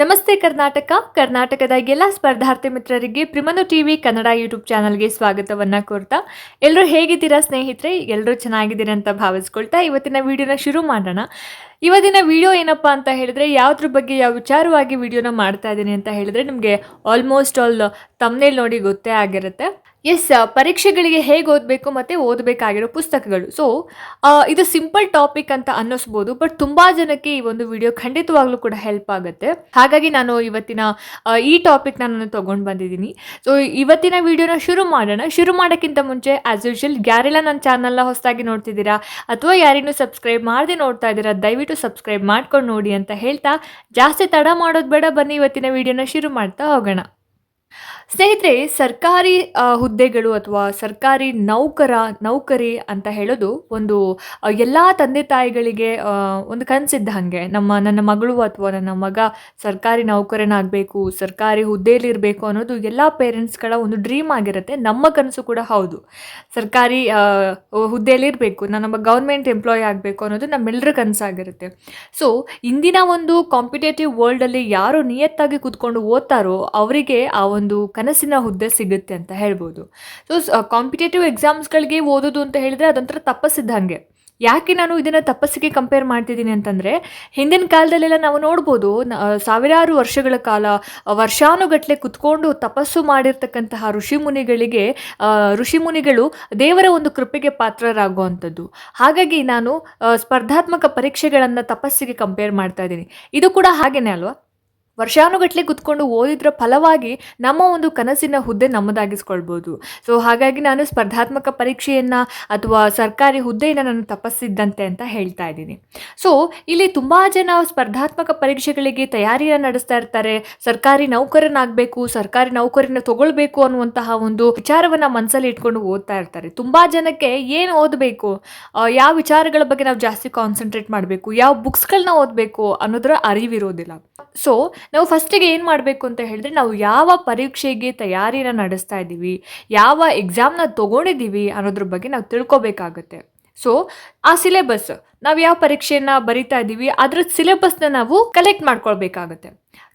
ನಮಸ್ತೆ ಕರ್ನಾಟಕ. ಕರ್ನಾಟಕದ ಎಲ್ಲ ಸ್ಪರ್ಧಾರ್ಥಿ ಮಿತ್ರರಿಗೆ ಪ್ರಿಮನು ಟಿವಿ ಕನ್ನಡ ಯೂಟ್ಯೂಬ್ ಚಾನಲ್ಗೆ ಸ್ವಾಗತವನ್ನು ಕೋರ್ತಾ. ಎಲ್ಲರೂ ಹೇಗಿದ್ದೀರಾ ಸ್ನೇಹಿತರೆ? ಎಲ್ಲರೂ ಚೆನ್ನಾಗಿದ್ದೀರಾ ಅಂತ ಭಾವಿಸ್ಕೊಳ್ತಾ ಇವತ್ತಿನ ವಿಡಿಯೋನ ಶುರು ಮಾಡೋಣ. ಇವತ್ತಿನ ವಿಡಿಯೋ ಏನಪ್ಪ ಅಂತ ಹೇಳಿದ್ರೆ ಯಾವುದ್ರ ಬಗ್ಗೆ ಯಾವ ವಿಚಾರವಾಗಿ ವಿಡಿಯೋನ ಮಾಡ್ತಾ ಇದ್ದೀನಿ ಅಂತ ಹೇಳಿದ್ರೆ ನಿಮಗೆ ಆಲ್ಮೋಸ್ಟ್ ಆಲ್ ತಮ್ಮನೇಲಿ ನೋಡಿ ಗೊತ್ತೇ ಆಗಿರುತ್ತೆ. ಎಸ್ ಪರೀಕ್ಷೆಗಳಿಗೆ ಹೇಗೆ ಓದಬೇಕು ಮತ್ತು ಓದಬೇಕಾಗಿರೋ ಪುಸ್ತಕಗಳು. ಸೊ ಇದು ಸಿಂಪಲ್ ಟಾಪಿಕ್ ಅಂತ ಅನ್ನಿಸ್ಬೋದು ಬಟ್ ತುಂಬ ಜನಕ್ಕೆ ಈ ಒಂದು ವಿಡಿಯೋ ಖಂಡಿತವಾಗ್ಲೂ ಕೂಡ ಹೆಲ್ಪ್ ಆಗುತ್ತೆ. ಹಾಗಾಗಿ ನಾನು ಇವತ್ತಿನ ಈ ಟಾಪಿಕ್ ನಾನು ತೊಗೊಂಡು ಬಂದಿದ್ದೀನಿ. ಸೊ ಇವತ್ತಿನ ವಿಡಿಯೋನ ಶುರು ಮಾಡೋಣ. ಶುರು ಮಾಡೋಕ್ಕಿಂತ ಮುಂಚೆ ಆ್ಯಸ್ ಯೂಶ್ವಲ್ ಯಾರೆಲ್ಲ ನನ್ನ ಚಾನಲ್ನ ಹೊಸದಾಗಿ ನೋಡ್ತಿದ್ದೀರಾ, ಅಥವಾ ಯಾರಿನ್ನೂ ಸಬ್ಸ್ಕ್ರೈಬ್ ಮಾಡದೆ ನೋಡ್ತಾ ಇದ್ದೀರಾ, ದಯವಿಟ್ಟು ಸಬ್ಸ್ಕ್ರೈಬ್ ಮಾಡ್ಕೊಂಡು ನೋಡಿ ಅಂತ ಹೇಳ್ತಾ, ಜಾಸ್ತಿ ತಡ ಮಾಡೋದು ಬೇಡ. ಬನ್ನಿ ಇವತ್ತಿನ ವಿಡಿಯೋನ ಶುರು ಮಾಡ್ತಾ ಹೋಗೋಣ. ಸ್ನೇಹಿತರೆ, ಸರ್ಕಾರಿ ಹುದ್ದೆಗಳು ಅಥವಾ ಸರ್ಕಾರಿ ನೌಕರ, ನೌಕರಿ ಅಂತ ಹೇಳೋದು ಒಂದು ಎಲ್ಲ ತಂದೆ ತಾಯಿಗಳಿಗೆ ಒಂದು ಕನಸಿದ್ದ ಹಾಗೆ. ನಮ್ಮ, ನನ್ನ ಮಗಳು ಅಥವಾ ನನ್ನ ಮಗ ಸರ್ಕಾರಿ ನೌಕರನಾಗಬೇಕು, ಸರ್ಕಾರಿ ಹುದ್ದೆಯಲ್ಲಿರಬೇಕು ಅನ್ನೋದು ಎಲ್ಲ ಪೇರೆಂಟ್ಸ್ಗಳ ಒಂದು ಡ್ರೀಮ್ ಆಗಿರುತ್ತೆ. ನಮ್ಮ ಕನಸು ಕೂಡ ಹೌದು. ಸರ್ಕಾರಿ ಹುದ್ದೆಯಲ್ಲಿರಬೇಕು ನನ್ನ ಗೌರ್ಮೆಂಟ್ ಎಂಪ್ಲಾಯ್ ಆಗಬೇಕು ಅನ್ನೋದು ನಮ್ಮೆಲ್ಲರ ಕನಸಾಗಿರುತ್ತೆ. ಸೊ, ಇಂದಿನ ಒಂದು ಕಾಂಪಿಟೇಟಿವ್ ವರ್ಲ್ಡಲ್ಲಿ ಯಾರು ನಿಯತ್ತಾಗಿ ಕೂತ್ಕೊಂಡು ಓದ್ತಾರೋ, ಅವರಿಗೆ ಆ ಒಂದು ಕನಸಿನ ಹುದ್ದೆ ಸಿಗುತ್ತೆ ಅಂತ ಹೇಳ್ಬೋದು. ಸೊ ಕಾಂಪಿಟೇಟಿವ್ ಎಕ್ಸಾಮ್ಸ್ಗಳಿಗೆ ಓದೋದು ಅಂತ ಹೇಳಿದ್ರೆ ಅದೊಂಥರ ತಪ್ಪಸ್ಸಿದ್ದಂಗೆ ಯಾಕೆ ನಾನು ಇದನ್ನು ತಪಸ್ಸಿಗೆ ಕಂಪೇರ್ ಮಾಡ್ತಿದ್ದೀನಿ ಅಂತಂದರೆ, ಹಿಂದಿನ ಕಾಲದಲ್ಲೆಲ್ಲ ನಾವು ನೋಡ್ಬೋದು ಸಾವಿರಾರು ವರ್ಷಗಳ ಕಾಲ ವರ್ಷಾನುಗಟ್ಟಲೆ ಕುತ್ಕೊಂಡು ತಪಸ್ಸು ಮಾಡಿರ್ತಕ್ಕಂತಹ ಋಷಿಮುನಿಗಳಿಗೆ ಋಷಿಮುನಿಗಳು ದೇವರ ಒಂದು ಕೃಪೆಗೆ ಪಾತ್ರರಾಗುವಂಥದ್ದು. ಹಾಗಾಗಿ ನಾನು ಸ್ಪರ್ಧಾತ್ಮಕ ಪರೀಕ್ಷೆಗಳನ್ನು ತಪಸ್ಸಿಗೆ ಕಂಪೇರ್ ಮಾಡ್ತಾ ಇದ್ದೀನಿ. ಇದು ಕೂಡ ಹಾಗೇನೆ ಅಲ್ವಾ? ವರ್ಷಾನುಗಟ್ಲೆ ಕುತ್ಕೊಂಡು ಓದಿದ್ರ ಫಲವಾಗಿ ನಮ್ಮ ಒಂದು ಕನಸಿನ ಹುದ್ದೆ ನಮ್ಮದಾಗಿಸ್ಕೊಳ್ಬೋದು. ಸೊ ಹಾಗಾಗಿ ನಾನು ಸ್ಪರ್ಧಾತ್ಮಕ ಪರೀಕ್ಷೆಯನ್ನು ಅಥವಾ ಸರ್ಕಾರಿ ಹುದ್ದೆಯನ್ನು ನಾನು ತಪಸ್ಸಿದ್ದಂತೆ ಅಂತ ಹೇಳ್ತಾ ಇದ್ದೀನಿ. ಸೊ ಇಲ್ಲಿ ತುಂಬ ಜನ ಸ್ಪರ್ಧಾತ್ಮಕ ಪರೀಕ್ಷೆಗಳಿಗೆ ತಯಾರಿಯನ್ನು ನಡೆಸ್ತಾ ಇರ್ತಾರೆ. ಸರ್ಕಾರಿ ನೌಕರನಾಗಬೇಕು, ಸರ್ಕಾರಿ ನೌಕರಿನ ತಗೊಳ್ಬೇಕು ಅನ್ನುವಂತಹ ಒಂದು ವಿಚಾರವನ್ನು ಮನಸ್ಸಲ್ಲಿ ಇಟ್ಕೊಂಡು ಓದ್ತಾ ಇರ್ತಾರೆ. ತುಂಬ ಜನಕ್ಕೆ ಏನು ಓದಬೇಕು? ಯಾವ ವಿಚಾರಗಳ ಬಗ್ಗೆ ನಾವು ಜಾಸ್ತಿ ಕಾನ್ಸಂಟ್ರೇಟ್ ಮಾಡಬೇಕು? ಯಾವ ಬುಕ್ಸ್ಗಳನ್ನ ಓದಬೇಕು ಅನ್ನೋದರ ಅರಿವಿರೋದಿಲ್ಲ. ಸೊ ನಾವು ಫಸ್ಟಿಗೆ ಏನು ಮಾಡಬೇಕು ಅಂತ ಹೇಳಿದ್ರೆ ನಾವು ಯಾವ ಪರೀಕ್ಷೆಗೆ ತಯಾರಿನ ನಡೆಸ್ತಾ ಇದ್ದೀವಿ, ಯಾವ ಎಕ್ಸಾಮ್ನ ತೊಗೊಂಡಿದ್ದೀವಿ ಅನ್ನೋದ್ರ ಬಗ್ಗೆ ನಾವು ತಿಳ್ಕೊಬೇಕಾಗತ್ತೆ. ಸೊ ಆ ಸಿಲೆಬಸ್ ನಾವು ಯಾವ ಪರೀಕ್ಷೆಯನ್ನು ಬರಿತಾ ಇದ್ದೀವಿ ಅದ್ರ ಸಿಲೆಬಸ್ನ ನಾವು ಕಲೆಕ್ಟ್ ಮಾಡ್ಕೊಳ್ಬೇಕಾಗತ್ತೆ.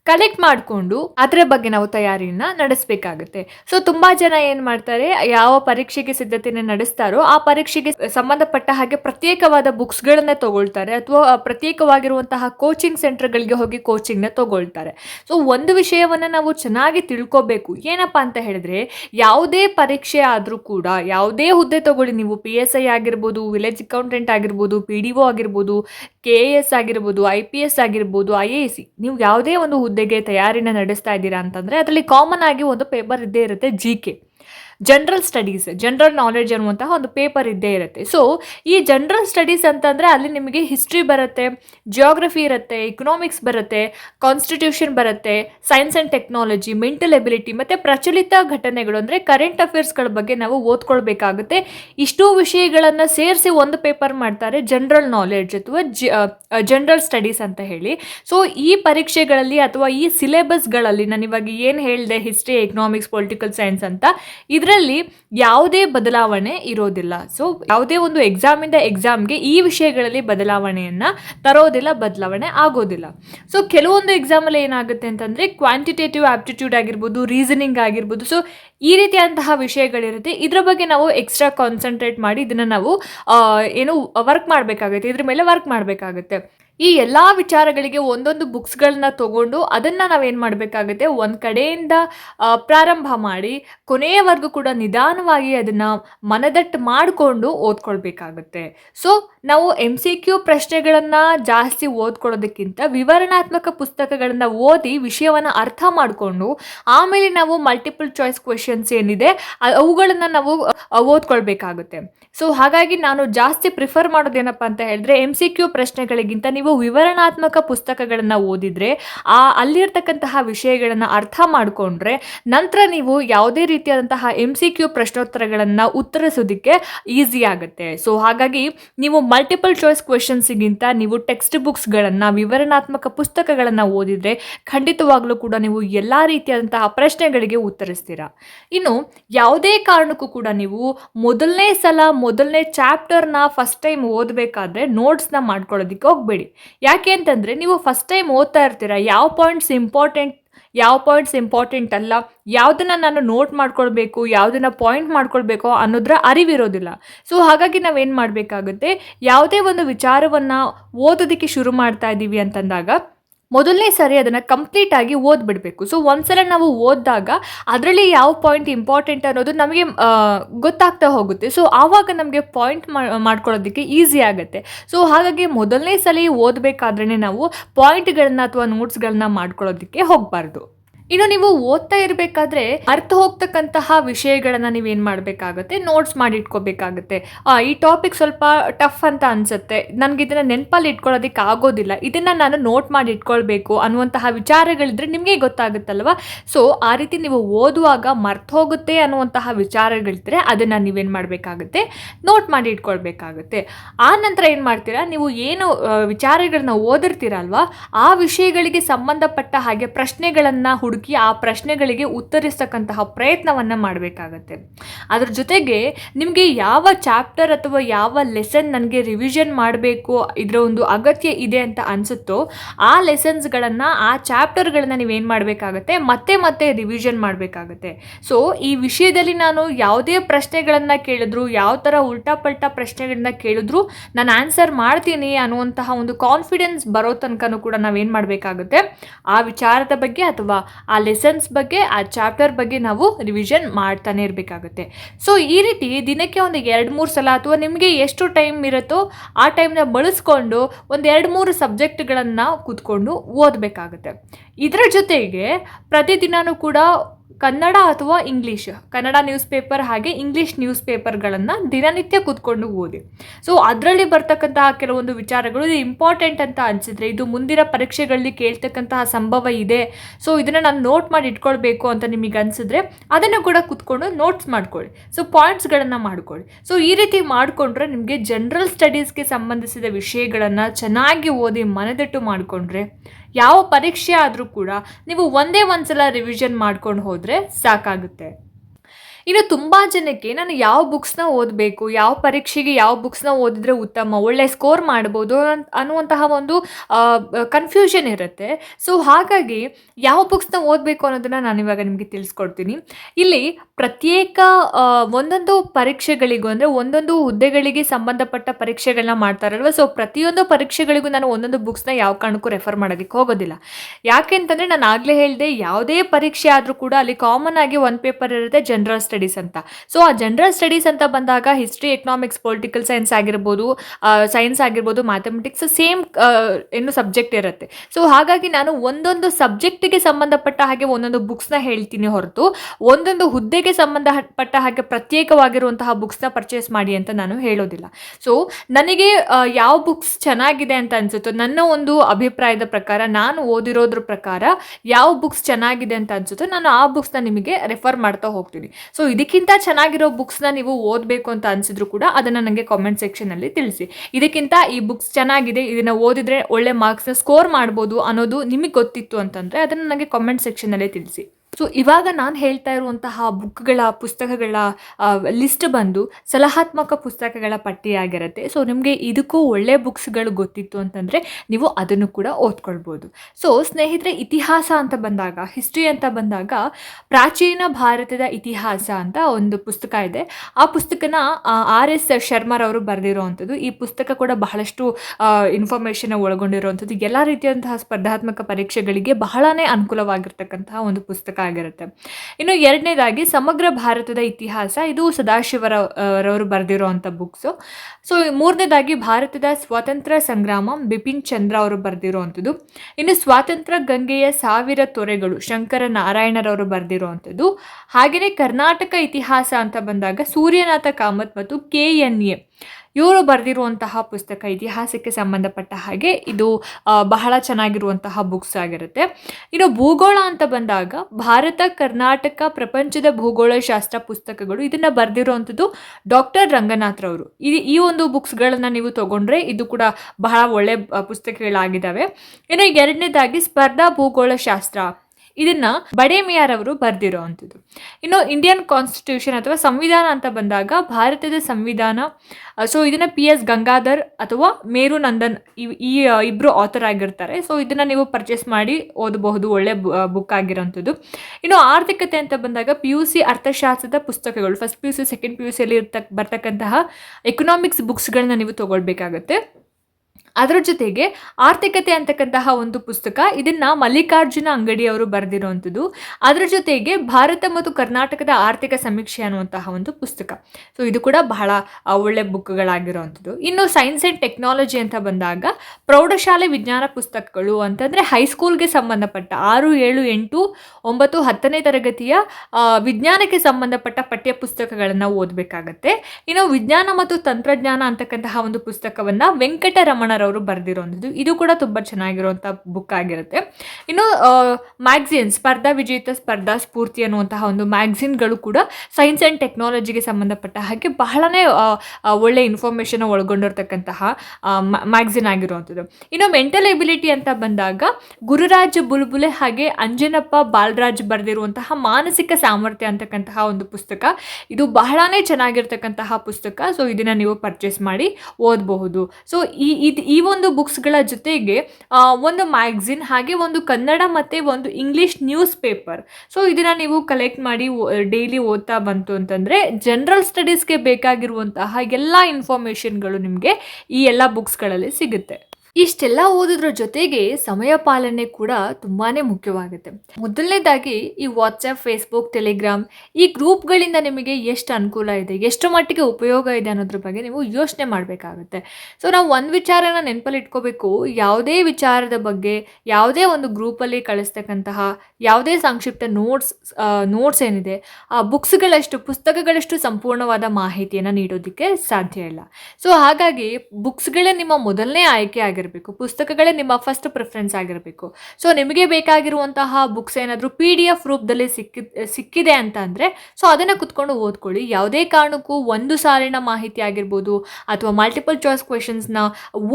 ಕಲೆಕ್ಟ್ ಮಾಡಿಕೊಂಡು ಅದರ ಬಗ್ಗೆ ನಾವು ತಯಾರಿನ ನಡೆಸಬೇಕಾಗುತ್ತೆ. ಸೊ ತುಂಬ ಜನ ಏನು ಮಾಡ್ತಾರೆ, ಯಾವ ಪರೀಕ್ಷೆಗೆ ಸಿದ್ಧತೆಯನ್ನು ನಡೆಸ್ತಾರೋ ಆ ಪರೀಕ್ಷೆಗೆ ಸಂಬಂಧಪಟ್ಟ ಹಾಗೆ ಪ್ರತ್ಯೇಕವಾದ ಬುಕ್ಸ್ಗಳನ್ನ ತಗೊಳ್ತಾರೆ ಅಥವಾ ಪ್ರತ್ಯೇಕವಾಗಿರುವಂತಹ ಕೋಚಿಂಗ್ ಸೆಂಟರ್ಗಳಿಗೆ ಹೋಗಿ ಕೋಚಿಂಗ್ನ ತಗೊಳ್ತಾರೆ. ಸೊ ಒಂದು ವಿಷಯವನ್ನು ನಾವು ಚೆನ್ನಾಗಿ ತಿಳ್ಕೊಬೇಕು. ಏನಪ್ಪ ಅಂತ ಹೇಳಿದ್ರೆ, ಯಾವುದೇ ಪರೀಕ್ಷೆ ಆದರೂ ಕೂಡ, ಯಾವುದೇ ಹುದ್ದೆ ತಗೊಳ್ಳಿ, ನೀವು ಪಿ ಎಸ್ ಐ ಆಗಿರ್ಬೋದು ವಿಲೇಜ್ ಅಕೌಂಟೆಂಟ್ ಆಗಿರ್ಬೋದು ಪಿ ಡಿ ಒ ಆಗಿರ್ಬೋದು ಕೆ ಎ ಎಸ್ ಆಗಿರ್ಬೋದು ಐ ಪಿ ಎಸ್ ಆಗಿರ್ಬೋದು ಐ ಎ ಸಿ ನೀವು ಯಾವುದೇ ಒಂದು ಹುದ್ದೆಗೆ ತಯಾರಿನ ನಡೆಸ್ತಾ ಇದ್ದೀರಾ ಅಂತಂದರೆ ಅದರಲ್ಲಿ ಕಾಮನ್ ಆಗಿ ಒಂದು ಪೇಪರ್ ಇದ್ದೇ ಇರುತ್ತೆ G K general studies general knowledge ಅನ್ನುವಂತಹ ಒಂದು ಪೇಪರ್ ಇದ್ದೇ ಇರುತ್ತೆ. ಸೊ ಈ ಜನರಲ್ ಸ್ಟಡೀಸ್ ಅಂತಂದರೆ ಅಲ್ಲಿ ನಿಮಗೆ ಹಿಸ್ಟ್ರಿ ಬರುತ್ತೆ ಜಿಯೋಗ್ರಫಿ ಇರುತ್ತೆ ಇಕನಾಮಿಕ್ಸ್ ಬರುತ್ತೆ ಕಾನ್ಸ್ಟಿಟ್ಯೂಷನ್ ಬರುತ್ತೆ science and technology mental ability ಮತ್ತು ಪ್ರಚಲಿತ ಘಟನೆಗಳು ಅಂದರೆ ಕರೆಂಟ್ ಅಫೇರ್ಸ್ಗಳ ಬಗ್ಗೆ ನಾವು ಓದ್ಕೊಳ್ಬೇಕಾಗುತ್ತೆ. ಇಷ್ಟು ವಿಷಯಗಳನ್ನು ಸೇರಿಸಿ ಒಂದು ಪೇಪರ್ ಮಾಡ್ತಾರೆ ಜನರಲ್ ನಾಲೆಡ್ಜ್ ಅಥವಾ ಜನರಲ್ ಸ್ಟಡೀಸ್ ಅಂತ ಹೇಳಿ. ಸೊ ಈ ಪರೀಕ್ಷೆಗಳಲ್ಲಿ ಅಥವಾ ಈ ಸಿಲೆಬಸ್ಗಳಲ್ಲಿ ನಾನು ಇವಾಗ ಏನು ಹೇಳಿದೆ ಹಿಸ್ಟ್ರಿ ಎಕನಾಮಿಕ್ಸ್ ಪೊಲಿಟಿಕಲ್ ಸೈನ್ಸ್ ಅಂತ ಇದರಲ್ಲಿ ಯಾವುದೇ ಬದಲಾವಣೆ ಇರೋದಿಲ್ಲ. ಸೊ ಯಾವುದೇ ಒಂದು ಎಕ್ಸಾಮಿಂದ ಎಕ್ಸಾಮ್ಗೆ ಈ ವಿಷಯಗಳಲ್ಲಿ ಬದಲಾವಣೆಯನ್ನು ತರೋದಿಲ್ಲ, ಬದಲಾವಣೆ ಆಗೋದಿಲ್ಲ. ಸೊ ಕೆಲವೊಂದು ಎಕ್ಸಾಮಲ್ಲಿ ಏನಾಗುತ್ತೆ ಅಂತಂದರೆ ಕ್ವಾಂಟಿಟೇಟಿವ್ ಆಪ್ಟಿಟ್ಯೂಡ್ ಆಗಿರ್ಬೋದು ರೀಸನಿಂಗ್ ಆಗಿರ್ಬೋದು. ಸೊ ಈ ರೀತಿಯಂತಹ ವಿಷಯಗಳಿರುತ್ತೆ. ಇದರ ಬಗ್ಗೆ ನಾವು ಎಕ್ಸ್ಟ್ರಾ ಕಾನ್ಸಂಟ್ರೇಟ್ ಮಾಡಿ ಇದನ್ನು ನಾವು ಏನು ವರ್ಕ್ ಮಾಡಬೇಕಾಗುತ್ತೆ, ಇದ್ರ ಮೇಲೆ ವರ್ಕ್ ಮಾಡಬೇಕಾಗುತ್ತೆ. ಈ ಎಲ್ಲ ವಿಚಾರಗಳಿಗೆ ಒಂದೊಂದು ಬುಕ್ಸ್ಗಳನ್ನ ತಗೊಂಡು ಅದನ್ನು ನಾವೇನು ಮಾಡಬೇಕಾಗುತ್ತೆ? ಒಂದು ಕಡೆಯಿಂದ ಪ್ರಾರಂಭ ಮಾಡಿ, ಕೊನೆಯವರೆಗೂ ಕೂಡ ನಿಧಾನವಾಗಿ ಅದನ್ನು ಮನದಟ್ಟು ಮಾಡಿಕೊಂಡು ಓದ್ಕೊಳ್ಬೇಕಾಗುತ್ತೆ. ಸೊ, ನಾವು ಎಂ ಸಿ ಕ್ಯೂ ಪ್ರಶ್ನೆಗಳನ್ನು ಜಾಸ್ತಿ ಓದ್ಕೊಳ್ಳೋದಕ್ಕಿಂತ ವಿವರಣಾತ್ಮಕ ಪುಸ್ತಕಗಳನ್ನು ಓದಿ ವಿಷಯವನ್ನು ಅರ್ಥ ಮಾಡಿಕೊಂಡು, ಆಮೇಲೆ ನಾವು ಮಲ್ಟಿಪಲ್ ಚಾಯ್ಸ್ ಕ್ವೆಶನ್ಸ್ ಏನಿದೆ ಅವುಗಳನ್ನು ನಾವು ಓದ್ಕೊಳ್ಬೇಕಾಗುತ್ತೆ. ಸೊ, ಹಾಗಾಗಿ ನಾನು ಜಾಸ್ತಿ ಪ್ರಿಫರ್ ಮಾಡೋದೇನಪ್ಪ ಅಂತ ಹೇಳಿದ್ರೆ ಎಂ ಸಿ ಕ್ಯೂ ಪ್ರಶ್ನೆಗಳಿಗಿಂತ ನೀವು ವಿವರಣಾತ್ಮಕ ಪುಸ್ತಕಗಳನ್ನು ಓದಿದರೆ, ಆ ಅಲ್ಲಿರ್ತಕ್ಕಂತಹ ವಿಷಯಗಳನ್ನು ಅರ್ಥ ಮಾಡಿಕೊಂಡ್ರೆ, ನಂತರ ನೀವು ಯಾವುದೇ ರೀತಿಯಾದಂತಹ ಎಂ ಸಿ ಕ್ಯೂ ಪ್ರಶ್ನೋತ್ತರಗಳನ್ನು ಉತ್ತರಿಸೋದಕ್ಕೆ ಈಸಿ ಆಗುತ್ತೆ. ಸೊ ಹಾಗಾಗಿ ನೀವು ಮಲ್ಟಿಪಲ್ ಚಾಯ್ಸ್ ಕ್ವೆಶನ್ಸಿಗಿಂತ ನೀವು ಟೆಕ್ಸ್ಟ್ ಬುಕ್ಸ್ಗಳನ್ನು ವಿವರಣಾತ್ಮಕ ಪುಸ್ತಕಗಳನ್ನು ಓದಿದರೆ, ಖಂಡಿತವಾಗ್ಲೂ ಕೂಡ ನೀವು ಎಲ್ಲ ರೀತಿಯಾದಂತಹ ಪ್ರಶ್ನೆಗಳಿಗೆ ಉತ್ತರಿಸ್ತೀರಾ. ಇನ್ನು ಯಾವುದೇ ಕಾರಣಕ್ಕೂ ಕೂಡ ನೀವು ಮೊದಲನೇ ಸಲ, ಮೊದಲನೇ ಚಾಪ್ಟರ್ನ ಫಸ್ಟ್ ಟೈಮ್ ಓದಬೇಕಾದ್ರೆ ನೋಟ್ಸ್ನ ಮಾಡ್ಕೊಳ್ಳೋದಕ್ಕೆ ಹೋಗಬೇಡಿ. ಯಾಕೆ ಅಂತಂದರೆ ನೀವು ಫಸ್ಟ್ ಟೈಮ್ ಓದ್ತಾ ಇರ್ತೀರ, ಯಾವ ಪಾಯಿಂಟ್ಸ್ ಇಂಪಾರ್ಟೆಂಟ್ ಯಾವ ಪಾಯಿಂಟ್ಸ್ ಇಂಪಾರ್ಟೆಂಟ್ ಅಲ್ಲ, ಯಾವುದನ್ನು ನಾನು ನೋಟ್ ಮಾಡ್ಕೊಳ್ಬೇಕು, ಯಾವುದನ್ನು ಪಾಯಿಂಟ್ ಮಾಡ್ಕೊಳ್ಬೇಕು ಅನ್ನೋದ್ರ ಅರಿವಿರೋದಿಲ್ಲ. ಸೊ ಹಾಗಾಗಿ ನಾವೇನು ಮಾಡಬೇಕಾಗುತ್ತೆ, ಯಾವುದೇ ಒಂದು ವಿಚಾರವನ್ನು ಓದೋದಕ್ಕೆ ಶುರು ಮಾಡ್ತಾ ಇದ್ದೀವಿ ಅಂತಂದಾಗ ಮೊದಲನೇ ಸರಿ ಅದನ್ನು ಕಂಪ್ಲೀಟಾಗಿ ಓದ್ಬಿಡಬೇಕು. ಸೊ ಒಂದ್ಸಲ ನಾವು ಓದಿದಾಗ ಅದರಲ್ಲಿ ಯಾವ ಪಾಯಿಂಟ್ ಇಂಪಾರ್ಟೆಂಟ್ ಅನ್ನೋದು ನಮಗೆ ಗೊತ್ತಾಗ್ತಾ ಹೋಗುತ್ತೆ. ಸೊ ಆವಾಗ ನಮಗೆ ಪಾಯಿಂಟ್ ಮಾಡ್ಕೊಳ್ಳೋದಕ್ಕೆ ಈಸಿ ಆಗುತ್ತೆ. ಸೊ ಹಾಗಾಗಿ ಮೊದಲನೇ ಸಲ ಓದಬೇಕಾದ್ರೆ ನಾವು ಪಾಯಿಂಟ್ಗಳನ್ನ ಅಥವಾ ನೋಟ್ಸ್ಗಳನ್ನ ಮಾಡ್ಕೊಳ್ಳೋದಕ್ಕೆ ಹೋಗಬಾರ್ದು. ಇನ್ನು ನೀವು ಓದ್ತಾ ಇರಬೇಕಾದ್ರೆ ಅರ್ಥ ಹೋಗ್ತಕ್ಕಂತಹ ವಿಷಯಗಳನ್ನ ನೀವೇನು ಮಾಡಬೇಕಾಗುತ್ತೆ? ನೋಟ್ಸ್ ಮಾಡಿ ಇಟ್ಕೋಬೇಕಾಗುತ್ತೆ ಈ ಟಾಪಿಕ್ ಸ್ವಲ್ಪ ಟಫ್ ಅಂತ ಅನ್ಸುತ್ತೆ. ನನಗೆ ಇದನ್ನ ನೆನಪಲ್ಲಿ ಇಟ್ಕೊಳ್ಳೋದಕ್ಕೆ ಆಗೋದಿಲ್ಲ. ಇದನ್ನ ನಾನು ನೋಟ್ ಮಾಡಿ ಇಟ್ಕೊಳ್ಬೇಕು ಅನ್ನುವಂತಹ ವಿಚಾರಗಳಿದ್ರೆ ನಿಮಗೆ ಗೊತ್ತಾಗುತ್ತಲ್ವ? ಸೊ ಆ ರೀತಿ ನೀವು ಓದುವಾಗ ಮರ್ತು ಹೋಗುತ್ತೆ ಅನ್ನುವಂತಹ ವಿಚಾರಗಳಿದ್ರೆ ಅದನ್ನ ನೀವೇನು ಮಾಡಬೇಕಾಗುತ್ತೆ? ನೋಟ್ ಮಾಡಿ ಇಟ್ಕೊಳ್ಬೇಕಾಗುತ್ತೆ ಆ ನಂತರ ಏನು ಮಾಡ್ತೀರಾ? ನೀವು ಏನು ವಿಚಾರಗಳನ್ನ ಓದಿರ್ತೀರಲ್ವಾ? ಆ ವಿಷಯಗಳಿಗೆ ಸಂಬಂಧಪಟ್ಟ ಹಾಗೆ ಪ್ರಶ್ನೆಗಳನ್ನು ಹುಡುಕಿ ಆ ಪ್ರಶ್ನೆಗಳಿಗೆ ಉತ್ತರಿಸ್ತಕ್ಕಂತಹ ಪ್ರಯತ್ನವನ್ನು ಮಾಡಬೇಕಾಗತ್ತೆ. ಅದ್ರ ಜೊತೆಗೆ ನಿಮಗೆ ಯಾವ ಚಾಪ್ಟರ್ ಅಥವಾ ಯಾವ ಲೆಸನ್ ನನಗೆ ರಿವಿಷನ್ ಮಾಡಬೇಕು, ಇದರ ಒಂದು ಅಗತ್ಯ ಇದೆ ಅಂತ ಅನಿಸುತ್ತೋ ಆ ಲೆಸನ್ಸ್ಗಳನ್ನು, ಆ ಚಾಪ್ಟರ್ಗಳನ್ನು ನೀವೇನು ಮಾಡಬೇಕಾಗತ್ತೆ? ಮತ್ತೆ ಮತ್ತೆ ರಿವಿಷನ್ ಮಾಡಬೇಕಾಗತ್ತೆ. ಸೊ, ಈ ವಿಷಯದಲ್ಲಿ ನಾನು ಯಾವುದೇ ಪ್ರಶ್ನೆಗಳನ್ನು ಕೇಳಿದ್ರು, ಯಾವ ಥರ ಉಲ್ಟಾ ಪಲ್ಟಾ ಪ್ರಶ್ನೆಗಳನ್ನ ಕೇಳಿದ್ರು ನಾನು ಆನ್ಸರ್ ಮಾಡ್ತೀನಿ ಅನ್ನುವಂತಹ ಒಂದು ಕಾನ್ಫಿಡೆನ್ಸ್ ಬರೋ ತನಕನೂ ಕೂಡ ನಾವೇನು ಮಾಡಬೇಕಾಗುತ್ತೆ? ಆ ವಿಚಾರದ ಬಗ್ಗೆ ಅಥವಾ ಆ ಲೆಸನ್ಸ್ ಬಗ್ಗೆ, ಆ ಚಾಪ್ಟರ್ ಬಗ್ಗೆ ನಾವು ರಿವಿಷನ್ ಮಾಡ್ತಾನೆ ಇರಬೇಕಾಗುತ್ತೆ. ಸೊ ಈ ರೀತಿ ದಿನಕ್ಕೆ ಒಂದು ಎರಡು ಮೂರು ಸಲ ಅಥವಾ ನಿಮಗೆ ಎಷ್ಟು ಟೈಮ್ ಇರುತ್ತೋ ಆ ಟೈಮ್ನ ಬಳಸ್ಕೊಂಡು ಒಂದು ಎರಡು ಮೂರು ಸಬ್ಜೆಕ್ಟ್ಗಳನ್ನು ಕೂತ್ಕೊಂಡು ಓದಬೇಕಾಗುತ್ತೆ. ಇದರ ಜೊತೆಗೆ ಪ್ರತಿದಿನವೂ ಕೂಡ ಕನ್ನಡ ಅಥವಾ ಇಂಗ್ಲೀಷ್ ಕನ್ನಡ ನ್ಯೂಸ್ ಪೇಪರ್ ಹಾಗೆ ಇಂಗ್ಲೀಷ್ ನ್ಯೂಸ್ ಪೇಪರ್ಗಳನ್ನು ದಿನನಿತ್ಯ ಕೂತ್ಕೊಂಡು ಓದಿ. ಸೊ ಅದರಲ್ಲಿ ಬರ್ತಕ್ಕಂತಹ ಕೆಲವೊಂದು ವಿಚಾರಗಳು ಇದು ಇಂಪಾರ್ಟೆಂಟ್ ಅಂತ ಅನಿಸಿದ್ರೆ, ಇದು ಮುಂದಿನ ಪರೀಕ್ಷೆಗಳಲ್ಲಿ ಕೇಳ್ತಕ್ಕಂತಹ ಸಂಭವ ಇದೆ. ಸೊ ಇದನ್ನು ನಾನು ನೋಟ್ ಮಾಡಿ ಇಟ್ಕೊಳ್ಬೇಕು ಅಂತ ನಿಮಗೆ ಅನಿಸಿದ್ರೆ, ಅದನ್ನು ಕೂಡ ಕೂತ್ಕೊಂಡು ನೋಟ್ಸ್ ಮಾಡ್ಕೊಳ್ಳಿ. ಸೊ ಪಾಯಿಂಟ್ಸ್ಗಳನ್ನು ಮಾಡ್ಕೊಳ್ಳಿ. ಸೊ ಈ ರೀತಿ ಮಾಡಿಕೊಂಡ್ರೆ ನಿಮಗೆ ಜನರಲ್ ಸ್ಟಡೀಸ್ಗೆ ಸಂಬಂಧಿಸಿದ ವಿಷಯಗಳನ್ನು ಚೆನ್ನಾಗಿ ಓದಿ ಮನದಟ್ಟು ಮಾಡಿಕೊಂಡ್ರೆ ಯಾವ ಪರೀಕ್ಷೆ ಆದರೂ ಕೂಡ ನೀವು ಒಂದೇ ಒಂದ್ಸಲ ರಿವಿಷನ್ ಮಾಡ್ಕೊಂಡು ಹೋದರೆ ಸಾಕಾಗುತ್ತೆ. ಇನ್ನು ತುಂಬ ಜನಕ್ಕೆ ನಾನು ಯಾವ ಬುಕ್ಸ್ನ ಓದಬೇಕು, ಯಾವ ಪರೀಕ್ಷೆಗೆ ಯಾವ ಬುಕ್ಸ್ನ ಓದಿದ್ರೆ ಉತ್ತಮ, ಒಳ್ಳೆ ಸ್ಕೋರ್ ಮಾಡ್ಬೋದು ಅನ್- ಅನ್ನುವಂತಹ ಒಂದು ಕನ್ಫ್ಯೂಷನ್ ಇರುತ್ತೆ. ಸೊ ಹಾಗಾಗಿ ಯಾವ ಬುಕ್ಸ್ನ ಓದಬೇಕು ಅನ್ನೋದನ್ನು ನಾನು ಇವಾಗ ನಿಮಗೆ ತಿಳಿಸ್ಕೊಡ್ತೀನಿ. ಇಲ್ಲಿ ಪ್ರತ್ಯೇಕ ಒಂದೊಂದು ಪರೀಕ್ಷೆಗಳಿಗೂ ಅಂದರೆ ಒಂದೊಂದು ಹುದ್ದೆಗಳಿಗೆ ಸಂಬಂಧಪಟ್ಟ ಪರೀಕ್ಷೆಗಳನ್ನ ಮಾಡ್ತಾರಲ್ವ? ಸೊ ಪ್ರತಿಯೊಂದು ಪರೀಕ್ಷೆಗಳಿಗೂ ನಾನು ಒಂದೊಂದು ಬುಕ್ಸ್ನ ಯಾವ ಕಾರಣಕ್ಕೂ ರೆಫರ್ ಮಾಡೋದಕ್ಕೆ ಹೋಗೋದಿಲ್ಲ. ಯಾಕೆ ಅಂತಂದರೆ ನಾನು ಆಗಲೇ ಹೇಳಿದೆ, ಯಾವುದೇ ಪರೀಕ್ಷೆ ಆದರೂ ಕೂಡ ಅಲ್ಲಿ ಕಾಮನ್ ಆಗಿ ಒಂದು ಪೇಪರ್ ಇರುತ್ತೆ ಜನರಲ್ ಸ್ಟಡೀಸ್ ಅಂತ. ಸೊ ಆ ಜನರಲ್ ಸ್ಟಡೀಸ್ ಅಂತ ಬಂದಾಗ ಹಿಸ್ಟ್ರಿ ಎಕನಾಮಿಕ್ಸ್ ಪೊಲಿಟಿಕಲ್ ಸೈನ್ಸ್ ಆಗಿರ್ಬೋದು ಸೈನ್ಸ್ ಆಗಿರ್ಬೋದು ಮ್ಯಾಥಮೆಟಿಕ್ಸ್ ಸೇಮ್ ಏನು ಸಬ್ಜೆಕ್ಟ್ ಇರುತ್ತೆ. ಸೊ ಹಾಗಾಗಿ ನಾನು ಒಂದೊಂದು ಸಬ್ಜೆಕ್ಟಿಗೆ ಸಂಬಂಧಪಟ್ಟ ಹಾಗೆ ಒಂದೊಂದು ಬುಕ್ಸ್ನ ಹೇಳ್ತೀನಿ ಹೊರತು, ಒಂದೊಂದು ಹುದ್ದೆಗೆ ಸಂಬಂಧಪಟ್ಟ ಹಾಗೆ ಪ್ರತ್ಯೇಕವಾಗಿರುವಂತಹ ಬುಕ್ಸ್ನ ಪರ್ಚೇಸ್ ಮಾಡಿ ಅಂತ ನಾನು ಹೇಳೋದಿಲ್ಲ. ಸೊ ನನಗೆ ಯಾವ ಬುಕ್ಸ್ ಚೆನ್ನಾಗಿದೆ ಅಂತ ಅನಿಸುತ್ತೋ, ನನ್ನ ಒಂದು ಅಭಿಪ್ರಾಯದ ಪ್ರಕಾರ, ನಾನು ಓದಿರೋದ್ರ ಪ್ರಕಾರ, ಯಾವ ಬುಕ್ಸ್ ಚೆನ್ನಾಗಿದೆ ಅಂತ ಅನಿಸುತ್ತೋ, ನಾನು ಆ ಬುಕ್ಸ್ನ ನಿಮಗೆ ರೆಫರ್ ಮಾಡ್ತಾ ಹೋಗ್ತೀನಿ. ಸೊ ಇದಕ್ಕಿಂತ ಚೆನ್ನಾಗಿರೋ ಬುಕ್ಸ್ನ ನೀವು ಓದಬೇಕು ಅಂತ ಅನಿಸಿದ್ರು ಕೂಡ ಅದನ್ನು ನನಗೆ ಕಾಮೆಂಟ್ ಸೆಕ್ಷನಲ್ಲಿ ತಿಳಿಸಿ. ಇದಕ್ಕಿಂತ ಈ ಬುಕ್ಸ್ ಚೆನ್ನಾಗಿದೆ, ಇದನ್ನು ಓದಿದರೆ ಒಳ್ಳೆ ಮಾರ್ಕ್ಸ್ನ ಸ್ಕೋರ್ ಮಾಡ್ಬೋದು ಅನ್ನೋದು ನಿಮಗೆ ಗೊತ್ತಿತ್ತು ಅಂತಂದರೆ ಅದನ್ನು ನನಗೆ ಕಾಮೆಂಟ್ ಸೆಕ್ಷನಲ್ಲೇ ತಿಳಿಸಿ. ಸೊ ಇವಾಗ ನಾನು ಹೇಳ್ತಾ ಇರುವಂತಹ ಬುಕ್ಗಳ, ಪುಸ್ತಕಗಳ ಲಿಸ್ಟ್ ಬಂದು ಸಲಹಾತ್ಮಕ ಪುಸ್ತಕಗಳ ಪಟ್ಟಿಯಾಗಿರುತ್ತೆ ಸೊ ನಿಮಗೆ ಇದಕ್ಕೂ ಒಳ್ಳೆ ಬುಕ್ಸ್ಗಳು ಗೊತ್ತಿತ್ತು ಅಂತಂದರೆ ನೀವು ಅದನ್ನು ಕೂಡ ಓದ್ಕೊಳ್ಬೋದು. ಸೊ ಸ್ನೇಹಿತರೆ, ಇತಿಹಾಸ ಅಂತ ಬಂದಾಗ ಹಿಸ್ಟ್ರಿ ಅಂತ ಬಂದಾಗ, ಪ್ರಾಚೀನ ಭಾರತದ ಇತಿಹಾಸ ಅಂತ ಒಂದು ಪುಸ್ತಕ ಇದೆ. ಆ ಪುಸ್ತಕನ ಆರ್ ಎಸ್ ಶರ್ಮರವರು ಬರೆದಿರುವಂಥದ್ದು ಈ ಪುಸ್ತಕ ಕೂಡ ಬಹಳಷ್ಟು ಇನ್ಫಾರ್ಮೇಷನ್ ಒಳಗೊಂಡಿರುವಂಥದ್ದು ಎಲ್ಲ ರೀತಿಯಂತಹ ಸ್ಪರ್ಧಾತ್ಮಕ ಪರೀಕ್ಷೆಗಳಿಗೆ ಬಹಳನೇ ಅನುಕೂಲವಾಗಿರ್ತಕ್ಕಂತಹ ಒಂದು ಪುಸ್ತಕ ಆಗಿರುತ್ತೆ. ಇನ್ನು ಎರಡನೇದಾಗಿ ಸಮಗ್ರ ಭಾರತದ ಇತಿಹಾಸ ಇದು ಸದಾಶಿವರವರು ಆ, ರವರು ಬರೆದಿರುವಂಥ ಬುಕ್ಸು ಸೊ ಮೂರನೇದಾಗಿ ಭಾರತದ ಸ್ವಾತಂತ್ರ್ಯ ಸಂಗ್ರಾಮ ಬಿಪಿನ್ ಚಂದ್ರ ಅವರು ಬರೆದಿರುವಂಥದ್ದು. ಇನ್ನು ಸ್ವಾತಂತ್ರ್ಯ ಗಂಗೆಯ ಸಾವಿರ ತೊರೆಗಳು ಶಂಕರ ನಾರಾಯಣರವರು ಬರೆದಿರುವಂಥದ್ದು. ಹಾಗೆಯೇ ಕರ್ನಾಟಕ ಇತಿಹಾಸ ಅಂತ ಬಂದಾಗ ಸೂರ್ಯನಾಥ ಕಾಮತ್ ಮತ್ತು ಕೆ ಎನ್ ಎ ಇವರು ಬರೆದಿರುವಂತಹ ಪುಸ್ತಕ ಇತಿಹಾಸಕ್ಕೆ ಸಂಬಂಧಪಟ್ಟ ಹಾಗೆ ಇದು ಬಹಳ ಚೆನ್ನಾಗಿರುವಂತಹ ಬುಕ್ಸ್ ಆಗಿರುತ್ತೆ. ಇನ್ನು ಭೂಗೋಳ ಅಂತ ಬಂದಾಗ ಭಾರತ, ಕರ್ನಾಟಕ, ಪ್ರಪಂಚದ ಭೂಗೋಳಶಾಸ್ತ್ರ ಪುಸ್ತಕಗಳು ಇದನ್ನು ಬರೆದಿರುವಂಥದ್ದು ಡಾಕ್ಟರ್ ರಂಗನಾಥ್ರವರು ಈ ಈ ಒಂದು ಬುಕ್ಸ್ಗಳನ್ನು ನೀವು ತಗೊಂಡ್ರೆ ಇದು ಕೂಡ ಬಹಳ ಒಳ್ಳೆ ಪುಸ್ತಕಗಳಾಗಿದ್ದಾವೆ. ಇನ್ನು ಎರಡನೇದಾಗಿ ಸ್ಪರ್ಧಾ ಭೂಗೋಳಶಾಸ್ತ್ರ. ಇದನ್ನ ಬಡೇಮಿಯಾರ್ ಅವರು ಬರೆದಿರುವಂಥದ್ದು. ಇನ್ನು ಇಂಡಿಯನ್ ಕಾನ್ಸ್ಟಿಟ್ಯೂಷನ್ ಅಥವಾ ಸಂವಿಧಾನ ಅಂತ ಬಂದಾಗ ಭಾರತದ ಸಂವಿಧಾನ ಸೊ ಇದನ್ನ ಪಿ ಎಸ್ ಗಂಗಾಧರ್ ಅಥವಾ ಮೇರು ನಂದನ್ ಈ ಇಬ್ರು ಆಥರ್ ಆಗಿರ್ತಾರೆ. ಸೊ ಇದನ್ನ ನೀವು ಪರ್ಚೇಸ್ ಮಾಡಿ ಓದಬಹುದು, ಒಳ್ಳೆ ಬುಕ್ ಆಗಿರೋಂಥದ್ದು. ಇನ್ನು ಆರ್ಥಿಕತೆ ಅಂತ ಬಂದಾಗ ಪಿ ಯು ಸಿ ಅರ್ಥಶಾಸ್ತ್ರದ ಪುಸ್ತಕಗಳು first P U C second P U ಸಿಯಲ್ಲಿ ಇರ್ತಕ್ಕ ಬರ್ತಕ್ಕಂತಹ ಎಕನಾಮಿಕ್ಸ್ ಬುಕ್ಸ್ಗಳನ್ನ ನೀವು ತಗೊಳ್ಬೇಕಾಗತ್ತೆ. ಅದರ ಜೊತೆಗೆ ಆರ್ಥಿಕತೆ ಅಂತಕ್ಕಂತಹ ಒಂದು ಪುಸ್ತಕ, ಇದನ್ನ ಮಲ್ಲಿಕಾರ್ಜುನ ಅಂಗಡಿಯವರು ಬರೆದಿರುವಂಥದ್ದು ಅದರ ಜೊತೆಗೆ ಭಾರತ ಮತ್ತು ಕರ್ನಾಟಕದ ಆರ್ಥಿಕ ಸಮೀಕ್ಷೆ ಅನ್ನುವಂತಹ ಒಂದು ಪುಸ್ತಕ. ಸೊ ಇದು ಕೂಡ ಬಹಳ ಒಳ್ಳೆ ಬುಕ್ಗಳಾಗಿರುವಂಥದ್ದು ಇನ್ನು ಸೈನ್ಸ್ ಆ್ಯಂಡ್ ಟೆಕ್ನಾಲಜಿ ಅಂತ ಬಂದಾಗ, ಪ್ರೌಢಶಾಲೆ ವಿಜ್ಞಾನ ಪುಸ್ತಕಗಳು ಅಂತಂದರೆ ಹೈಸ್ಕೂಲ್ಗೆ ಸಂಬಂಧಪಟ್ಟ ಆರು, ಏಳು, ಎಂಟು, ಒಂಬತ್ತು, ಹತ್ತನೇ ತರಗತಿಯ ವಿಜ್ಞಾನಕ್ಕೆ ಸಂಬಂಧಪಟ್ಟ ಪಠ್ಯ ಪುಸ್ತಕಗಳನ್ನು ಓದಬೇಕಾಗತ್ತೆ. ಇನ್ನು ವಿಜ್ಞಾನ ಮತ್ತು ತಂತ್ರಜ್ಞಾನ ಅಂತಕ್ಕಂತಹ ಒಂದು ಪುಸ್ತಕವನ್ನು ವೆಂಕಟರಮಣರವರು ಬರೆದಿರುವಂಥದ್ದು ಇದು ಕೂಡ ತುಂಬ ಚೆನ್ನಾಗಿರುವಂಥ ಬುಕ್ ಆಗಿರುತ್ತೆ. ಇನ್ನು ಮ್ಯಾಗ್ಝಿನ್ ಸ್ಪರ್ಧಾ ವಿಜೇತ ಸ್ಪರ್ಧಾ ಸ್ಫೂರ್ತಿ ಅನ್ನುವಂತಹ ಒಂದು ಮ್ಯಾಗ್ಝಿನ್ಗಳು ಕೂಡ ಸೈನ್ಸ್ ಆ್ಯಂಡ್ ಟೆಕ್ನಾಲಜಿಗೆ ಸಂಬಂಧಪಟ್ಟ ಹಾಗೆ ಬಹಳನೇ ಒಳ್ಳೆ ಇನ್ಫಾರ್ಮೇಷನ್ ಒಳಗೊಂಡಿರ್ತಕ್ಕಂತಹ ಮ್ಯಾಗ್ಝಿನ್ ಆಗಿರುವಂಥದ್ದು. ಇನ್ನು ಮೆಂಟಲ್ ಎಬಿಲಿಟಿ ಅಂತ ಬಂದಾಗ ಗುರುರಾಜ್ ಬುಲ್ಬುಲೆ ಹಾಗೆ ಅಂಜನಪ್ಪ ಬಾಲರಾಜ್ ಬರೆದಿರುವಂತಹ ಮಾನಸಿಕ ಸಾಮರ್ಥ್ಯ ಅಂತಕ್ಕಂತಹ ಒಂದು ಪುಸ್ತಕ. ಇದು ಬಹಳನೇ ಚೆನ್ನಾಗಿರ್ತಕ್ಕಂತಹ ಪುಸ್ತಕ. ಸೊ ಇದನ್ನ ನೀವು ಪರ್ಚೇಸ್ ಮಾಡಿ ಓದಬಹುದು. ಸೊ ಈ ಒಂದು ಬುಕ್ಸ್ಗಳ ಜೊತೆಗೆ ಒಂದು ಮ್ಯಾಗ್ಝಿನ್, ಹಾಗೆ ಒಂದು ಕನ್ನಡ ಮತ್ತು ಒಂದು ಇಂಗ್ಲೀಷ್ ನ್ಯೂಸ್ ಪೇಪರ್. ಸೊ, ಇದನ್ನು ನೀವು ಕಲೆಕ್ಟ್ ಮಾಡಿ ಡೈಲಿ ಓದ್ತಾ ಬಂತು ಅಂತಂದರೆ, ಜನರಲ್ ಸ್ಟಡೀಸ್ಗೆ ಬೇಕಾಗಿರುವಂತಹ ಎಲ್ಲ ಇನ್ಫಾರ್ಮೇಷನ್ಗಳು ನಿಮಗೆ ಈ ಎಲ್ಲ ಬುಕ್ಸ್ಗಳಲ್ಲಿ ಸಿಗುತ್ತೆ. ಇಷ್ಟೆಲ್ಲ ಓದೋದ್ರ ಜೊತೆಗೆ ಸಮಯ ಪಾಲನೆ ಕೂಡ ತುಂಬಾ ಮುಖ್ಯವಾಗುತ್ತೆ. ಮೊದಲನೇದಾಗಿ ಈ ವಾಟ್ಸಪ್ ಫೇಸ್ಬುಕ್ ಟೆಲಿಗ್ರಾಮ್ ಈ ಗ್ರೂಪ್ಗಳಿಂದ ನಿಮಗೆ ಎಷ್ಟು ಅನುಕೂಲ ಇದೆ, ಎಷ್ಟು ಮಟ್ಟಿಗೆ ಉಪಯೋಗ ಇದೆ ಅನ್ನೋದ್ರ ಬಗ್ಗೆ ನೀವು ಯೋಚನೆ ಮಾಡಬೇಕಾಗುತ್ತೆ. ಸೊ ನಾವು ಒಂದು ವಿಚಾರನ ನೆನಪಲ್ಲಿ ಇಟ್ಕೋಬೇಕು, ಯಾವುದೇ ವಿಚಾರದ ಬಗ್ಗೆ, ಯಾವುದೇ ಒಂದು ಗ್ರೂಪಲ್ಲಿ ಕಳಿಸ್ತಕ್ಕಂತಹ, ಯಾವುದೇ ಸಂಕ್ಷಿಪ್ತ ನೋಟ್ಸ್ ನೋಟ್ಸ್ ಏನಿದೆ, ಆ ಬುಕ್ಸ್ಗಳಷ್ಟು, ಪುಸ್ತಕಗಳಷ್ಟು ಸಂಪೂರ್ಣವಾದ ಮಾಹಿತಿಯನ್ನು ನೀಡೋದಕ್ಕೆ ಸಾಧ್ಯ ಇಲ್ಲ. ಸೊ ಹಾಗಾಗಿ ಬುಕ್ಸ್ಗಳೇ ನಿಮ್ಮ ಮೊದಲನೇ ಆಯ್ಕೆ ಆಗಿರಬೇಕು. ಪುಸ್ತಕಗಳೇ ನಿಮ್ಮ ಫಸ್ಟ್ ಪ್ರಿಫರೆನ್ಸ್ ಆಗಿರಬೇಕು. ಸೊ ನಿಮಗೆ ಬೇಕಾಗಿರುವಂತಹ ಬುಕ್ಸ್ ಏನಾದರೂ ಪಿ ಡಿ ಎಫ್ ರೂಪದಲ್ಲಿ ಸಿಕ್ಕಿ ಸಿಕ್ಕಿದೆ ಅಂತ ಅಂದರೆ ಸೊ ಅದನ್ನು ಕುತ್ಕೊಂಡು ಓದ್ಕೊಳ್ಳಿ. ಯಾವುದೇ ಕಾರಣಕ್ಕೂ ಒಂದು ಸಾಲಿನ ಮಾಹಿತಿ ಆಗಿರ್ಬೋದು ಅಥವಾ ಮಲ್ಟಿಪಲ್ ಚಾಯ್ಸ್ ಕ್ವೆಶನ್ಸ್ನ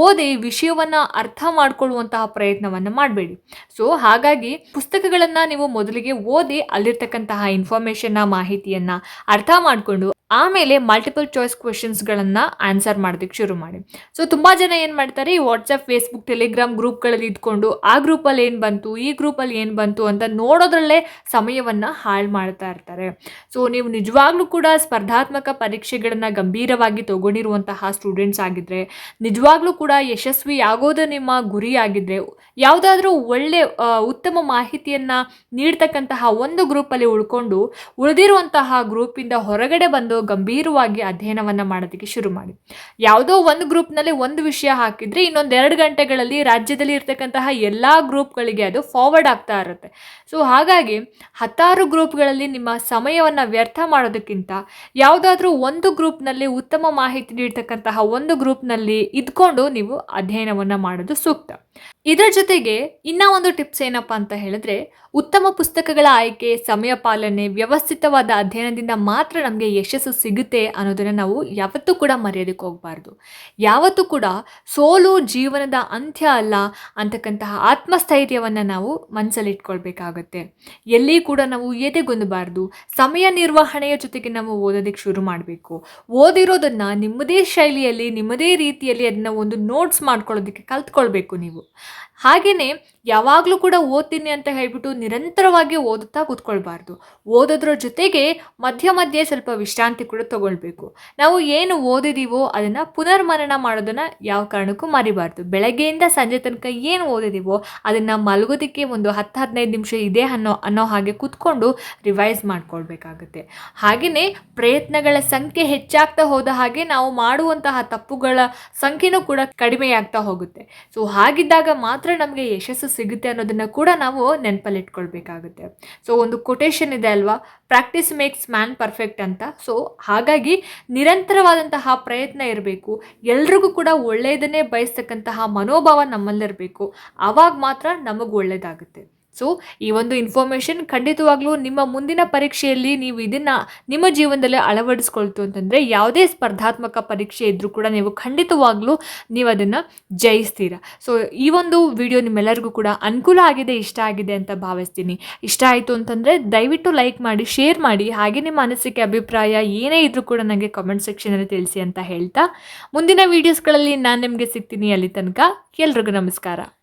ಓದಿ ವಿಷಯವನ್ನು ಅರ್ಥ ಮಾಡಿಕೊಳ್ಳುವಂತಹ ಪ್ರಯತ್ನವನ್ನು ಮಾಡಬೇಡಿ. ಸೊ ಹಾಗಾಗಿ ಪುಸ್ತಕಗಳನ್ನು ನೀವು ಮೊದಲಿಗೆ ಓದಿ ಅಲ್ಲಿರ್ತಕ್ಕಂತಹ ಇನ್ಫಾರ್ಮೇಷನ್ನ ಮಾಹಿತಿಯನ್ನು ಅರ್ಥ ಮಾಡಿಕೊಂಡು ಆಮೇಲೆ ಮಲ್ಟಿಪಲ್ ಚಾಯ್ಸ್ ಕ್ವೆಶನ್ಸ್ಗಳನ್ನು ಆನ್ಸರ್ ಮಾಡೋದಕ್ಕೆ ಶುರು ಮಾಡಿ. ಸೊ ತುಂಬ ಜನ ಏನು ಮಾಡ್ತಾರೆ, ಈ ವಾಟ್ಸಪ್ ಫೇಸ್ಬುಕ್ ಟೆಲಿಗ್ರಾಮ್ ಗ್ರೂಪ್ಗಳಲ್ಲಿ ಇದ್ಕೊಂಡು ಆ ಗ್ರೂಪಲ್ಲಿ ಏನು ಬಂತು, ಈ ಗ್ರೂಪಲ್ಲಿ ಏನು ಬಂತು ಅಂತ ನೋಡೋದ್ರಲ್ಲೇ ಸಮಯವನ್ನು ಹಾಳು ಮಾಡ್ತಾ ಇರ್ತಾರೆ. ಸೊ ನೀವು ನಿಜವಾಗ್ಲೂ ಕೂಡ ಸ್ಪರ್ಧಾತ್ಮಕ ಪರೀಕ್ಷೆಗಳನ್ನು ಗಂಭೀರವಾಗಿ ತಗೊಂಡಿರುವಂತಹ ಸ್ಟೂಡೆಂಟ್ಸ್ ಆಗಿದ್ದರೆ ನಿಜವಾಗ್ಲೂ ಕೂಡ ಯಶಸ್ವಿ ಆಗೋದು ನಿಮ್ಮ ಗುರಿ ಆಗಿದ್ದರೆ ಯಾವುದಾದ್ರೂ ಒಳ್ಳೆ ಉತ್ತಮ ಮಾಹಿತಿಯನ್ನು ನೀಡ್ತಕ್ಕಂತಹ ಒಂದು ಗ್ರೂಪಲ್ಲಿ ಉಳ್ಕೊಂಡು ಉಳಿದಿರುವಂತಹ ಗ್ರೂಪಿಂದ ಹೊರಗಡೆ ಬಂದು ಗಂಭೀರವಾಗಿ ಅಧ್ಯಯನವನ್ನು ಮಾಡೋದಕ್ಕೆ ಶುರು ಮಾಡಿ. ಯಾವುದೋ ಒಂದು ಗ್ರೂಪ್ನಲ್ಲಿ ಒಂದು ವಿಷಯ ಹಾಕಿದರೆ ಇನ್ನೊಂದು ಎರಡು ಗಂಟೆಗಳಲ್ಲಿ ರಾಜ್ಯದಲ್ಲಿ ಇರ್ತಕ್ಕಂತಹ ಎಲ್ಲ ಗ್ರೂಪ್ಗಳಿಗೆ ಅದು ಫಾರ್ವರ್ಡ್ ಆಗ್ತಾ ಇರುತ್ತೆ. ಸೊ ಹಾಗಾಗಿ ಹತ್ತಾರು ಗ್ರೂಪ್ಗಳಲ್ಲಿ ನಿಮ್ಮ ಸಮಯವನ್ನು ವ್ಯರ್ಥ ಮಾಡೋದಕ್ಕಿಂತ ಯಾವುದಾದ್ರೂ ಒಂದು ಗ್ರೂಪ್ನಲ್ಲಿ ಉತ್ತಮ ಮಾಹಿತಿ ನೀಡ್ತಕ್ಕಂತಹ ಒಂದು ಗ್ರೂಪ್ನಲ್ಲಿ ಇದ್ಕೊಂಡು ನೀವು ಅಧ್ಯಯನವನ್ನು ಮಾಡೋದು ಸೂಕ್ತ. ಇದರ ಜೊತೆಗೆ ಇನ್ನ ಒಂದು ಟಿಪ್ಸ್ ಏನಪ್ಪ ಅಂತ ಹೇಳಿದ್ರೆ ಉತ್ತಮ ಪುಸ್ತಕಗಳ ಆಯ್ಕೆ, ಸಮಯ ಪಾಲನೆ, ವ್ಯವಸ್ಥಿತವಾದ ಅಧ್ಯಯನದಿಂದ ಮಾತ್ರ ನಮಗೆ ಯಶಸ್ಸು ಸಿಗುತ್ತೆ ಅನ್ನೋದನ್ನು ನಾವು ಯಾವತ್ತೂ ಕೂಡ ಮರೆಯೋದಕ್ಕೆ ಹೋಗಬಾರ್ದು. ಯಾವತ್ತೂ ಕೂಡ ಸೋಲು ಜೀವನದ ಅಂತ್ಯ ಅಲ್ಲ ಅಂತಕ್ಕಂತಹ ಆತ್ಮಸ್ಥೈರ್ಯವನ್ನು ನಾವು ಮನಸ್ಸಲ್ಲಿ ಇಟ್ಕೊಳ್ಬೇಕಾಗತ್ತೆ ಎಲ್ಲಿ ಕೂಡ ನಾವು ಎದೆಗೊಂದಬಾರ್ದು ಸಮಯ ನಿರ್ವಹಣೆಯ ಜೊತೆಗೆ ನಾವು ಓದೋದಕ್ಕೆ ಶುರು ಮಾಡಬೇಕು. ಓದಿರೋದನ್ನು ನಿಮ್ಮದೇ ಶೈಲಿಯಲ್ಲಿ, ನಿಮ್ಮದೇ ರೀತಿಯಲ್ಲಿ ಅದನ್ನ ಒಂದು ನೋಟ್ಸ್ ಮಾಡ್ಕೊಳ್ಳೋದಕ್ಕೆ ಕಲ್ತ್ಕೊಳ್ಬೇಕು ನೀವು. ಹಾಗೆಯೇ ಯಾವಾಗಲೂ ಕೂಡ ಓದ್ತೀನಿ ಅಂತ ಹೇಳ್ಬಿಟ್ಟು ನಿರಂತರವಾಗಿ ಓದುತ್ತಾ ಕೂತ್ಕೊಳ್ಬಾರ್ದು. ಓದೋದ್ರ ಜೊತೆಗೆ ಮಧ್ಯ ಮಧ್ಯೆ ಸ್ವಲ್ಪ ವಿಶ್ರಾಂತಿ ಕೂಡ ತಗೊಳ್ಬೇಕು. ನಾವು ಏನು ಓದಿದೀವೋ ಅದನ್ನು ಪುನರ್ಮನನ ಮಾಡೋದನ್ನು ಯಾವ ಕಾರಣಕ್ಕೂ ಮರಿಬಾರ್ದು. ಬೆಳಗ್ಗೆಯಿಂದ ಸಂಜೆ ತನಕ ಏನು ಓದಿದೀವೋ ಅದನ್ನು ಮಲಗೋದಕ್ಕೆ ಒಂದು ಹತ್ತು, ಹದಿನೈದು ನಿಮಿಷ ಇದೆ ಅನ್ನೋ ಅನ್ನೋ ಹಾಗೆ ಕೂತ್ಕೊಂಡು ರಿವೈಸ್ ಮಾಡ್ಕೊಳ್ಬೇಕಾಗುತ್ತೆ. ಹಾಗೆಯೇ ಪ್ರಯತ್ನಗಳ ಸಂಖ್ಯೆ ಹೆಚ್ಚಾಗ್ತಾ ಹೋದ ಹಾಗೆ ನಾವು ಮಾಡುವಂತಹ ತಪ್ಪುಗಳ ಸಂಖ್ಯೆನೂ ಕೂಡ ಕಡಿಮೆಯಾಗ್ತಾ ಹೋಗುತ್ತೆ. ಸೊ ಹಾಗಿದ್ದಾಗ ಮಾತ್ರ ನಮಗೆ ಯಶಸ್ಸು ಸಿಗುತ್ತೆ ಅನ್ನೋದನ್ನು ಕೂಡ ನಾವು ನೆನಪಲ್ಲಿಟ್ಕೊಳ್ಬೇಕಾಗುತ್ತೆ. ಸೊ ಒಂದು ಕೊಟೇಶನ್ ಇದೆ ಅಲ್ವಾ? ಪ್ರಾಕ್ಟೀಸ್ ಮೇಕ್ಸ್ ಮ್ಯಾನ್ ಪರ್ಫೆಕ್ಟ್ ಅಂತ. ಸೊ ಹಾಗಾಗಿ ನಿರಂತರವಾದಂತಹ ಪ್ರಯತ್ನ ಇರಬೇಕು. ಎಲ್ರಿಗೂ ಕೂಡ ಒಳ್ಳೆಯದನ್ನೇ ಬಯಸ್ತಕ್ಕಂತಹ ಮನೋಭಾವ ನಮ್ಮಲ್ಲಿರಬೇಕು. ಆವಾಗ ಮಾತ್ರ ನಮಗೆ ಒಳ್ಳೆಯದಾಗುತ್ತೆ ಸೊ ಈ ಒಂದು ಇನ್ಫಾರ್ಮೇಷನ್ ಖಂಡಿತವಾಗ್ಲೂ ನಿಮ್ಮ ಮುಂದಿನ ಪರೀಕ್ಷೆಯಲ್ಲಿ ನೀವು ಇದನ್ನು ನಿಮ್ಮ ಜೀವನದಲ್ಲಿ ಅಳವಡಿಸ್ಕೊಳ್ತು ಅಂತಂದರೆ ಯಾವುದೇ ಸ್ಪರ್ಧಾತ್ಮಕ ಪರೀಕ್ಷೆ ಇದ್ದರೂ ಕೂಡ ನೀವು ಖಂಡಿತವಾಗ್ಲೂ ನೀವು ಅದನ್ನು ಜಯಿಸ್ತೀರ. ಸೊ ಈ ಒಂದು ವಿಡಿಯೋ ನಿಮ್ಮೆಲ್ಲರಿಗೂ ಕೂಡ ಅನುಕೂಲ ಆಗಿದೆ, ಇಷ್ಟ ಆಗಿದೆ ಅಂತ ಭಾವಿಸ್ತೀನಿ. ಇಷ್ಟ ಆಯಿತು ಅಂತಂದರೆ ದಯವಿಟ್ಟು ಲೈಕ್ ಮಾಡಿ ಶೇರ್ ಮಾಡಿ, ಹಾಗೆ ನಿಮ್ಮ ಅನಿಸಿಕೆ, ಅಭಿಪ್ರಾಯ ಏನೇ ಇದ್ರೂ ಕೂಡ ನನಗೆ ಕಾಮೆಂಟ್ ಸೆಕ್ಷನಲ್ಲಿ ತಿಳಿಸಿ ಅಂತ ಹೇಳ್ತಾ, ಮುಂದಿನ ವೀಡಿಯೋಸ್ಗಳಲ್ಲಿ ನಾನು ನಿಮಗೆ ಸಿಗ್ತೀನಿ ಅಲ್ಲಿ ತನಕ. ಎಲ್ರಿಗೂ ನಮಸ್ಕಾರ.